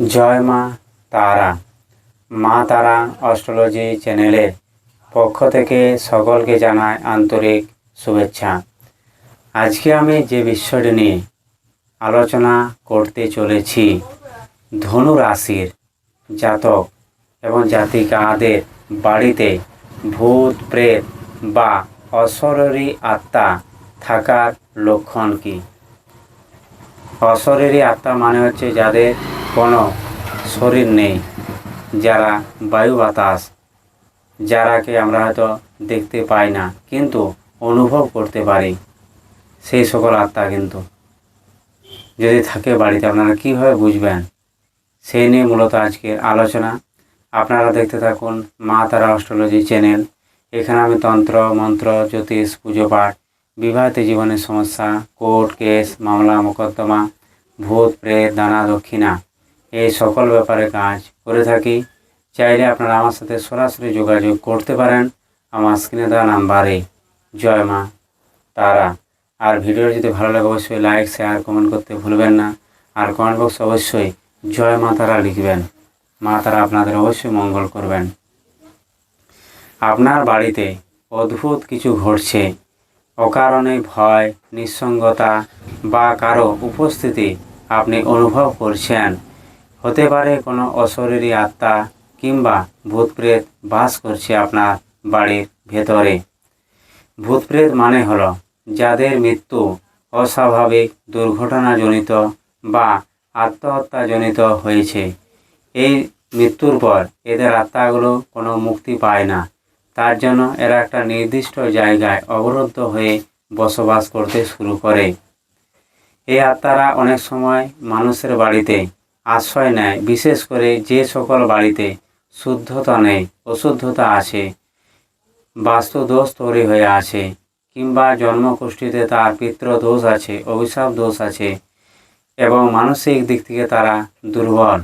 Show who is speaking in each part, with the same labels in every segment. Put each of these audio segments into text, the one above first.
Speaker 1: জয় মা তারা। মা তারা অস্ট্রোলজি চ্যানেলের পক্ষ থেকে সকলকে জানায় আন্তরিক শুভেচ্ছা। আজকে আমি যে বিষয়টি নিয়ে আলোচনা করতে চলেছি, ধনু রাশির জাতক এবং জাতিকাদের বাড়িতে ভূত, প্রেত বা অশরীরী আত্মা থাকার লক্ষণ কী? অশরীরী আত্মা মানে হচ্ছে যাদের কোনো শরীর নেই, যারা বায়ু বাতাস, যারাকে আমরা হয়তো দেখতে পাই না, কিন্তু অনুভব করতে পারি, সেই সকল আত্মা কিন্তু। যদি থাকে বাড়িতে, আপনারা কীভাবে বুঝবেন? সেই নিয়ে মূলত আজকের আলোচনা। আপনারা দেখতে থাকুন মা তারা অস্ট্রোলজি চ্যানেল। এখানে আমি তন্ত্র, মন্ত্র, জ্যোতিষ, পুজো পাঠ, বিবাহিত জীবনের সমস্যা, কোর্ট, কেস, মামলা, মোকদ্দমা, ভূত, প্রেত দানা দক্ষিণা এই সকল ব্যাপারে কাজ করে থাকি। চাইলে আপনারা আমার সাথে সরাসরি যোগাযোগ করতে পারেন। আমার স্ক্রিনে দেওয়া নাম্বারে। জয় মা তারা। আর ভিডিও যদি ভালো লাগে, অবশ্যই লাইক শেয়ার কমেন্ট করতে ভুলবেন না। আর কমেন্ট বক্স অবশ্যই জয় মা তারা লিখবেন। মা তারা আপনাদের অবশ্যই মঙ্গল করবেন। আপনার বাড়িতে অদ্ভুত কিছু ঘটছে। অকারণে ভয়, নিঃসঙ্গতা বা কারও উপস্থিতি আপনি অনুভব করছেন। হতে পারে কোনো অশরীরী আত্মা কিংবা ভূতপ্রেত বাস করছে আপনার বাড়ির ভেতরে। ভূতপ্রেত মানে হলো যাদের মৃত্যু অস্বাভাবিক, দুর্ঘটনাজনিত বা আত্মহত্যাজনিত হয়েছে। এই মৃত্যুর পর এদের আত্মাগুলো কোনো মুক্তি পায় না। তার জন্য এরা একটা নির্দিষ্ট জায়গায় অবরুদ্ধ হয়ে বসবাস করতে শুরু করে। এই আত্মারা অনেক সময় মানুষের বাড়িতে আশ্রয় নেয়, বিশেষ করে যে সকল বাড়িতে শুদ্ধতা নেই, অশুদ্ধতা আছে বাস্তু দোষ তৈরি হয়ে আছে কিংবা জন্মকুষ্ঠিতে তার পিতৃ দোষ আছে, অভিশাপ দোষ আছে, এবং মানসিক দিক থেকে তারা দুর্বল।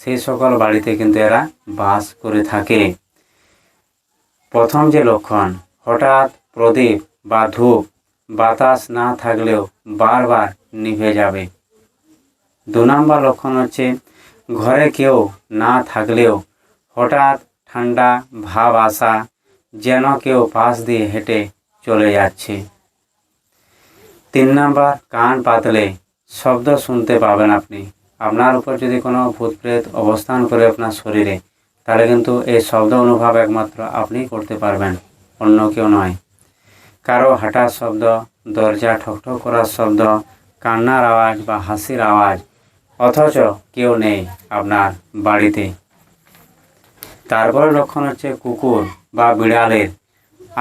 Speaker 1: সেই সকল বাড়িতে কিন্তু এরা বাস করে থাকে। প্রথম যে লক্ষণ, হঠাৎ প্রদীপ বা ধূপ বাতাস না থাকলেও বারবার নিভে যাবে। দু নম্বর লক্ষণ হচ্ছে ঘরে কেউ না থাকলেও হঠাৎ ঠান্ডা ভাব আসা যেন কেউ পাশ দিয়ে হেঁটে চলে যাচ্ছে। তিন নম্বর, কান পাতলে শব্দ শুনতে পাবেন আপনি। আপনার উপর যদি কোনো ভূতপ্রেত অবস্থান করে আপনার শরীরে, তাহলে কিন্তু এই শব্দ অনুভব একমাত্র আপনিই করতে পারবেন, অন্য কেউ নয়। কারও হাঁটার শব্দ, দরজা ঠকঠক করার শব্দ, কান্নার আওয়াজ বা হাসির আওয়াজ অথচ কেউ নেই আপনার বাড়িতে। তারপরে লক্ষণ হচ্ছে কুকুর বা বিড়ালের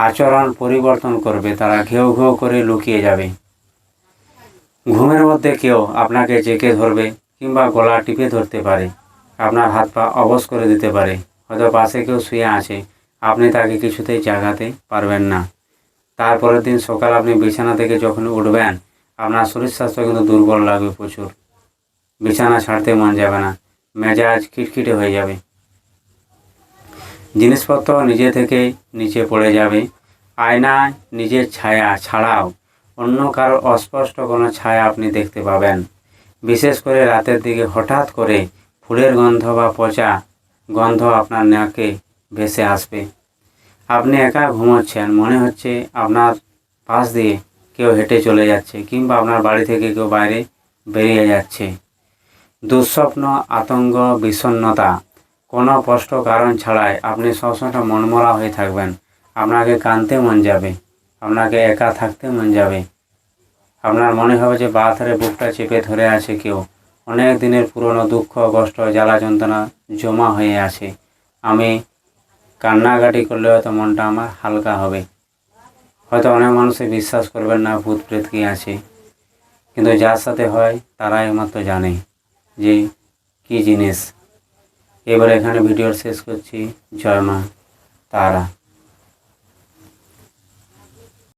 Speaker 1: আচরণ পরিবর্তন করবে, তারা ঘেউ ঘেউ করে লুকিয়ে যাবে। ঘুমের মধ্যে কেউ আপনাকে জেকে ধরবে কিংবা গলা টিপে ধরতে পারে, আপনার হাত পা অবশ করে দিতে পারে, হয়তো পাশে কেউ শুয়ে আছে, আপনি তাকে কিছুতেই জাগাতে পারবেন না। তারপরের দিন সকাল আপনি বিছানা থেকে যখন উঠবেন, আপনার শরীর স্বাস্থ্য কিন্তু দুর্বল লাগবে প্রচুর। বিছানা ছাড়তে মন যাবে না। মেজাজ খিটখিটে হয়ে যাবে। জিনিসপত্র নিজে থেকে নিচে পড়ে যাবে। আয়নায় নিজের ছায়া ছাড়াও অন্য কারও অস্পষ্ট কোনো ছায়া আপনি দেখতে পাবেন। বিশেষ করে রাতের দিকে হঠাৎ করে ফুলের গন্ধ বা পচা গন্ধ আপনার নাকে ভেসে আসবে। আপনি একা ঘুমোচ্ছেন, মনে হচ্ছে আপনার পাশ দিয়ে কেউ হেঁটে চলে যাচ্ছে কিংবা আপনার বাড়ি থেকে কেউ বাইরে বেরিয়ে যাচ্ছে। দুঃস্বপ্ন, আতঙ্ক, বিষণ্ণতা, কোনো কষ্ট কারণ ছাড়াই আপনি সবসময় মনমরা হয়ে থাকবেন। আপনাকে কানতে মন যাবে, আপনাকে একা থাকতে মন যাবে। আপনার মনে হবে যে বা ধারে বুকটা চেপে ধরে আছে কেউ। অনেক দিনের পুরনো দুঃখ, কষ্ট, জ্বালা যন্ত্রণা জমা হয়ে আছে। আমি কান্নাকাটি করলে হয়তো মনটা আমার হালকা হবে। হয়তো অনেক মানুষে বিশ্বাস করবেন না ভূত প্রেত কি আছে। কিন্তু যার সাথে হয়, তারাই একমাত্র জানে। যে কি জিনিস? এবার এখানে ভিডিওর শেষ করছি। জয় মা তারা।